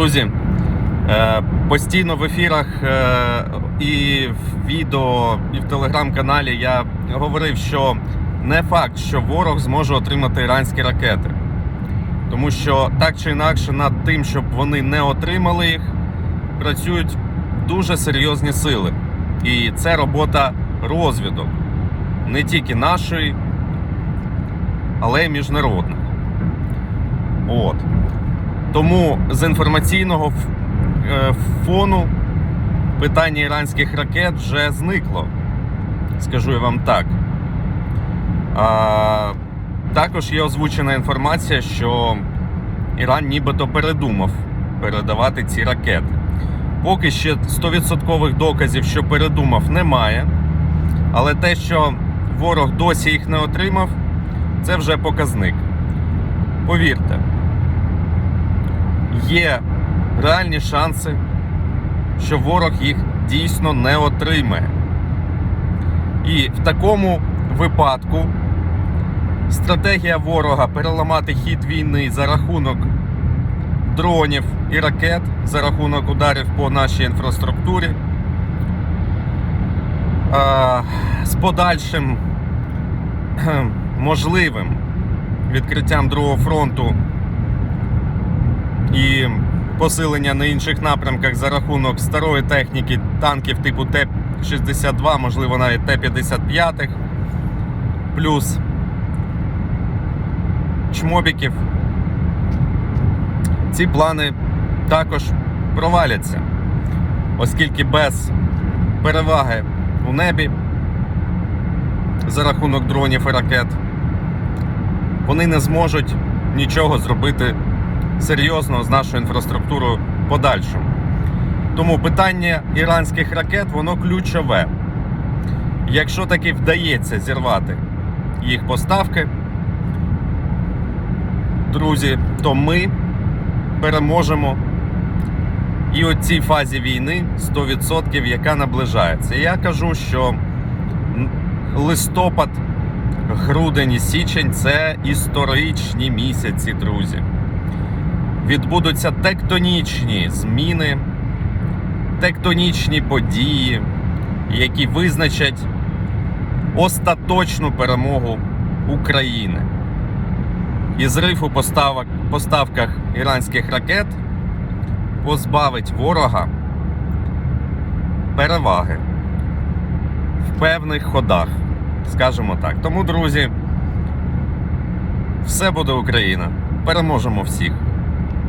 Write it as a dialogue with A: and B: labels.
A: Друзі, е, постійно в ефірах е, і в відео, і в телеграм-каналі я говорив, що не факт, що ворог зможе отримати іранські ракети. Тому що так чи інакше над тим, щоб вони не отримали їх, працюють дуже серйозні сили. І це робота розвідок. Не тільки нашої, але й міжнародних. От. Тому з інформаційного е, фону питання іранських ракет вже зникло. Скажу я вам так. А, також є озвучена інформація, що Іран нібито передумав передавати ці ракети. Поки ще 100% доказів, що передумав, немає. Але те, що ворог досі їх не отримав, це вже показник. Повірте, є реальні шанси, що ворог їх дійсно не отримає. І в такому випадку стратегія ворога переламати хід війни за рахунок дронів і ракет, за рахунок ударів по нашій інфраструктурі. З подальшим можливим відкриттям другого фронту посилення на інших напрямках за рахунок старої техніки танків типу Т-62, можливо, навіть Т-55, плюс чмобіків. Ці плани також проваляться, оскільки без переваги у небі за рахунок дронів і ракет вони не зможуть нічого зробити серйозного з нашою інфраструктурою подальшому. Тому питання іранських ракет воно ключове. Якщо таки вдається зірвати їх поставки, друзі, то ми переможемо і у цій фазі війни 100%, яка наближається. Я кажу, що листопад, грудень і січень це історичні місяці, друзі відбудуться тектонічні зміни, тектонічні події, які визначать остаточну перемогу України. І зрив у поставок, поставках іранських ракет позбавить ворога переваги в певних ходах, скажімо так. Тому, друзі, все буде Україна. Переможемо всіх.